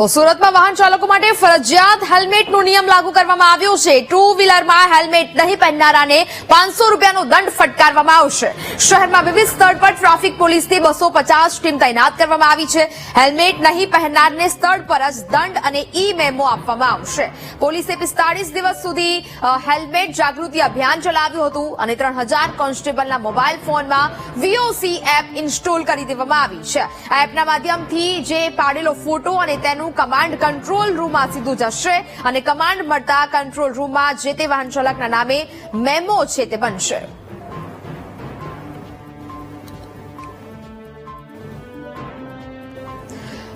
તો સુરતમાં વાહન ચાલકો માટે ફરજિયાત હેલ્મેટનો નિયમ લાગુ કરવામાં આવ્યો છે. ટુ વ્હીલરમાં હેલ્મેટ નહીં પહેરનારાને પાંચસો રૂપિયાનો દંડ ફટકારવામાં આવશે. શહેરમાં વિવિધ સ્થળ પર ટ્રાફિક પોલીસથી બસો પચાસ ટીમ તૈનાત કરવામાં આવી છે. હેલ્મેટ નહીં પહેરનારને સ્થળ પર જ દંડ અને ઈ મેમો આપવામાં આવશે. પોલીસે પિસ્તાળીસ દિવસ સુધી હેલ્મેટ જાગૃતિ અભિયાન ચલાવ્યું હતું અને ત્રણ હજાર કોન્સ્ટેબલના મોબાઈલ ફોનમાં વીઓસી એપ ઇન્સ્ટોલ કરી દેવામાં આવી છે. એપના માધ્યમથી જે પાડેલો ફોટો અને તેનું કમાન્ડ કંટ્રોલ રૂમમાં સીધું જશે અને કમાન્ડ મળતા કંટ્રોલ રૂમમાં જે તે વાહન ચાલકના નામે મેમો છે તે બનશે.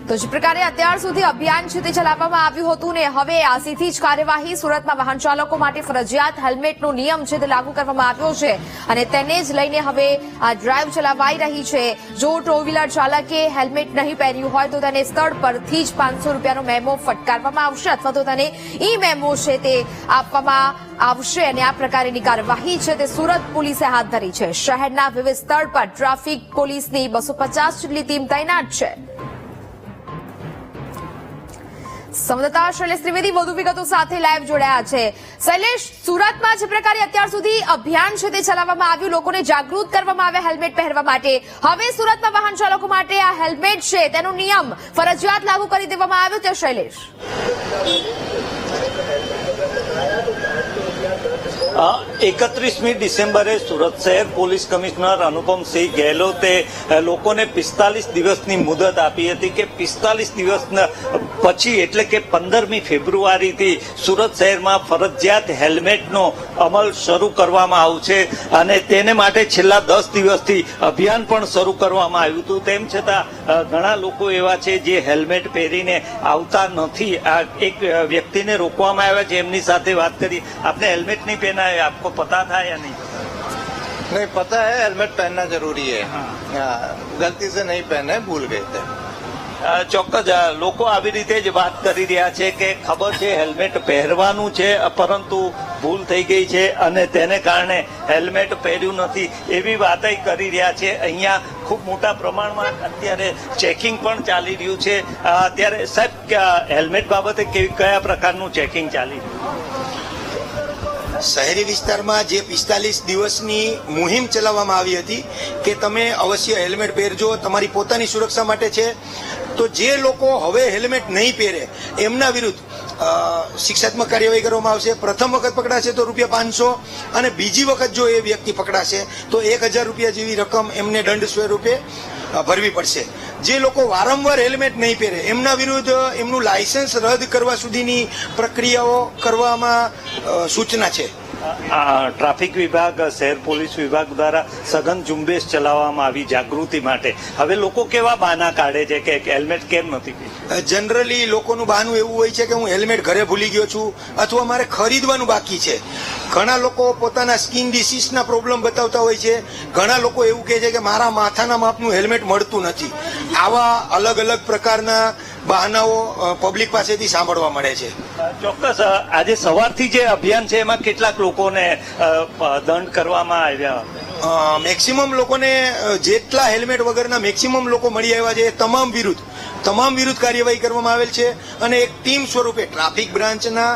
તો જે પ્રકારે અત્યાર સુધી અભિયાન છે તે ચલાવવામાં આવ્યું હતું ને હવે આજથી જ કાર્યવાહી સુરતમાં વાહન ચાલકો માટે ફરજિયાત હેલ્મેટનો નિયમ છે તે લાગુ કરવામાં આવ્યો છે અને તેને જ લઈને હવે આ ડ્રાઈવ ચલાવાઈ રહી છે. જો ટુ વ્હીલર ચાલકે હેલ્મેટ નહીં પહેર્યું હોય તો તેને સ્થળ પરથી જ પાંચસો રૂપિયાનો મેમો ફટકારવામાં આવશે અથવા તો તેને ઈ મેમો છે તે આપવામાં આવશે અને આ પ્રકારની કાર્યવાહી છે તે સુરત પોલીસે હાથ ધરી છે. શહેરના વિવિધ સ્થળ પર ટ્રાફિક પોલીસની બસો પચાસ જેટલી ટીમ તૈનાત છે. સંવાદદાતા શૈલેષ ત્રિવેદી વધુ વિગતો સાથે લાઈવ જોડાયા છે. શૈલેષ, સુરતમાં જે પ્રકારે અત્યાર સુધી અભિયાન છે તે ચલાવવામાં આવ્યું, લોકોને જાગૃત કરવામાં આવ્યા હેલ્મેટ પહેરવા માટે. હવે સુરતમાં વાહન ચાલકો માટે આ હેલ્મેટ છે, તેનો નિયમ ફરજિયાત લાગુ કરી દેવામાં આવ્યો છે, શૈલેષ. એકત્રીસમી ડિસેમ્બરે સુરત શહેર પોલીસ કમિશનર અનુપમસિંહ ગેહલોતે લોકોને પિસ્તાલીસ દિવસની મુદત આપી હતી કે પિસ્તાલીસ દિવસ પછી એટલે કે પંદરમી ફેબ્રુઆરીથી સુરત શહેરમાં ફરજિયાત હેલ્મેટનો અમલ શરૂ કરવામાં આવશે અને તેને માટે છેલ્લા દસ દિવસથી અભિયાન પણ શરૂ કરવામાં આવ્યું હતું. તેમ છતાં ઘણા લોકો એવા છે જે હેલ્મેટ પહેરીને આવતા નથી. આ એક વ્યક્તિને રોકવામાં આવ્યા છે. એમની સાથે વાત કરી. આપણે હેલ્મેટ નહીં પહેના है आपको पता था या नहीं नहीं पता है हेलमेट पहनना जरूरी है हाँ, गलती से नहीं पहने भूल गए थे અ, ચોક્કસ અ, લોકો આવી રીતે જ વાત કરી રહ્યા છે કે ખબર છે હેલ્મેટ પહેરવાનું છે અ, પરંતુ ભૂલ થઈ ગઈ છે અને તેને કારણે હેલ્મેટ પહેર્યું નથી એવી વાતય કરી રહ્યા છે અહીંયા ખૂબ મોટા પ્રમાણમાં અત્યારે ચેકિંગ પણ ચાલી રહ્યું છે અ, અત્યારે સાહેબ કે, અ, હેલ્મેટ બાબતે કેવી કયા પ્રકારનું ચેકિંગ ચાલી રહ્યું શહેરી વિસ્તારમાં જે પિસ્તાલીસ દિવસની મુહિમ ચલાવવામાં આવી હતી કે તમે અવશ્ય હેલ્મેટ પહેરજો, તમારી પોતાની સુરક્ષા માટે છે. તો જે લોકો હવે હેલ્મેટ નહીં પહેરે, એમના વિરુદ્ધ શિક્ષાત્મક કાર્યવાહી કરવામાં આવશે. પ્રથમ વખત પકડાશે તો રૂપિયા પાંચસો અને બીજી વખત જો એ વ્યક્તિ પકડાશે તો એક હજાર રૂપિયા જેવી રકમ એમને દંડ સ્વરૂપે ભરવી પડશે. જે લોકો વારંવાર હેલ્મેટ નહીં પહેરે, એમના વિરુદ્ધ એમનું લાયસન્સ રદ કરવા સુધીની પ્રક્રિયાઓ કરવામાં સૂચના છે. ટ્રાફિક વિભાગ, શહેર પોલીસ વિભાગ દ્વારા સઘન ઝુંબેશ ચલાવવામાં આવી જાગૃતિ માટે. હવે લોકો કેવા બહાના કાઢે છે કે હેલ્મેટ કેમ નથી જનરલી લોકોનું બહાનું એવું હોય છે કે હું હેલ્મેટ ઘરે ભૂલી ગયો છું અથવા મારે ખરીદવાનું બાકી છે. ઘણા લોકો પોતાના સ્કિન ડિસીઝના પ્રોબ્લેમ બતાવતા હોય છે. ઘણા લોકો એવું કહે છે કે મારા માથાના માપનું હેલ્મેટ મળતું નથી. આવા અલગ અલગ પ્રકારના બહાનાઓ પબ્લિક પાસેથી સાંભળવા મળે છે. ચોક્કસ આજે સવારથી જે અભિયાન છે એમાં કેટલાક લોકોને દંડ કરવામાં આવ્યા? મેક્સિમમ લોકોને જેટલા હેલ્મેટ વગરના મેક્સિમમ લોકો મળી આવ્યા છે એ તમામ વિરુદ્ધ તમામ વિરુદ્ધ કાર્યવાહી કરવામાં આવેલ છે. અને એક ટીમ સ્વરૂપે ટ્રાફિક બ્રાન્ચના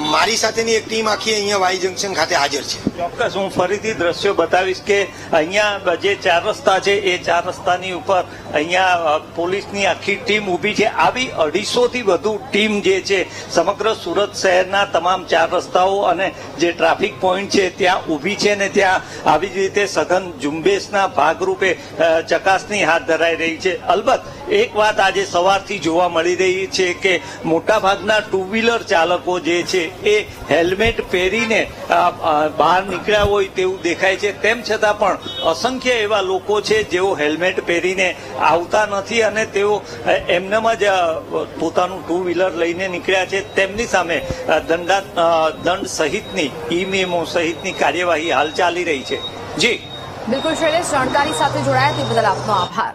મારી સાથેની એક ટીમ આખી અહીંયા વાઈ જંકશન ખાતે હાજર છે. ચોક્કસ, હું ફરીથી દ્રશ્યો બતાવીશ કે અહીંયા જે ચાર રસ્તા છે, એ ચાર રસ્તાની ઉપર અહીંયા પોલીસની આખી ટીમ ઊભી છે. આવી અઢીસો થી વધુ ટીમ જે છે, સમગ્ર સુરત શહેરના તમામ ચાર રસ્તાઓ અને જે ટ્રાફિક પોઈન્ટ છે, ત્યાં ઊભી છે ને ત્યાં આવી જ રીતે સઘન ઝુંબેશના ભાગરૂપે ચકાસણી હાથ ધરાઈ રહી છે. અલબત્ત એક વાત આજે સવારથી જોવા મળી રહી છે કે મોટાભાગના ટુ વ્હીલર ચાલકો જે છે એ હેલ્મેટ પહેરીને બહાર નીકળ્યા હોય તેવું દેખાય છે. તેમ છતાં પણ અસંખ્ય એવા લોકો છે જેઓ હેલ્મેટ પહેરીને આવતા નથી અને તેઓ એમનામાં જ પોતાનું ટુ વ્હીલર લઈને નીકળ્યા છે. તેમની સામે દંડા દંડ સહિતની ઈ સહિતની કાર્યવાહી હાલ ચાલી રહી છે. જી. બિલકુલ, શૈલેષ, જાણકારી સાથે જોડાયા તે બદલ આપનો આભાર.